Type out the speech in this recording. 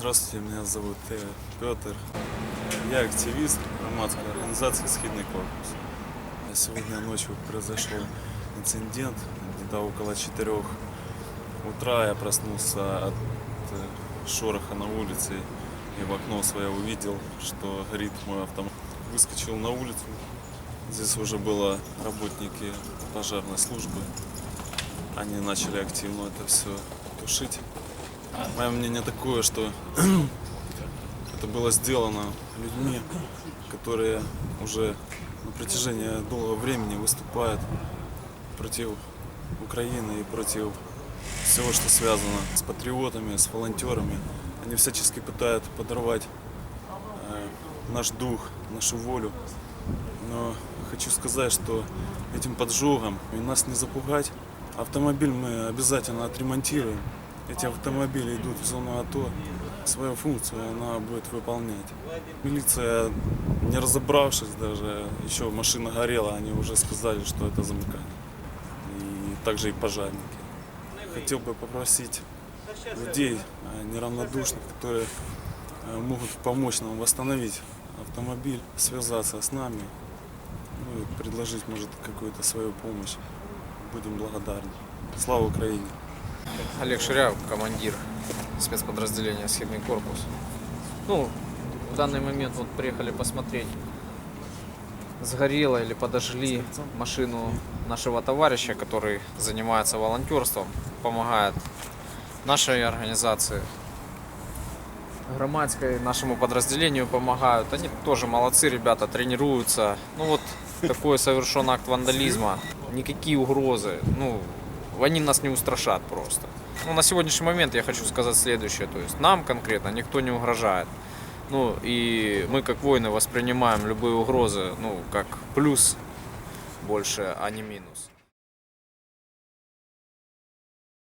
Здравствуйте, меня зовут э, Петр. Я активист громадской организации «Схидный корпус». А Сегодня ночью произошел инцидент, где-то около 4 утра я проснулся от э, шороха на улице и в окно свое увидел, что горит мой автомобиль. Выскочил на улицу, здесь уже было работники пожарной службы, они начали активно это все тушить. Мое мнение такое, что это было сделано людьми, которые уже на протяжении долгого времени выступают против Украины и против всего, что связано с патриотами, с волонтерами. Они всячески пытаются подорвать э, наш дух, нашу волю. Но хочу сказать, что этим поджогом и нас не запугать. Автомобиль мы обязательно отремонтируем. Эти автомобили идут в зону АТО. Свою функцию она будет выполнять. Милиция, не разобравшись даже, еще машина горела, они уже сказали, что это замыкание. И также и пожарники. Хотел бы попросить людей э, неравнодушных, которые э, могут помочь нам восстановить автомобиль, связаться с нами, ну и предложить, может, какую-то свою помощь. Будем благодарны. Слава Украине! Олег Ширяев, командир спецподразделения «Схидный корпус». Ну, в данный момент вот приехали посмотреть, сгорела или подожгли машину нашего товарища, который занимается волонтерством, помогает нашей организации, громадской нашему подразделению помогают. Они тоже молодцы, ребята, тренируются. Ну вот такой совершен акт вандализма. Никакие угрозы, ну, они нас не устрашат просто. Ну, на сегодняшний момент я хочу сказать следующее. То есть нам конкретно никто не угрожает. Ну, и мы как воины воспринимаем любые угрозы, ну, как плюс больше, а не минус.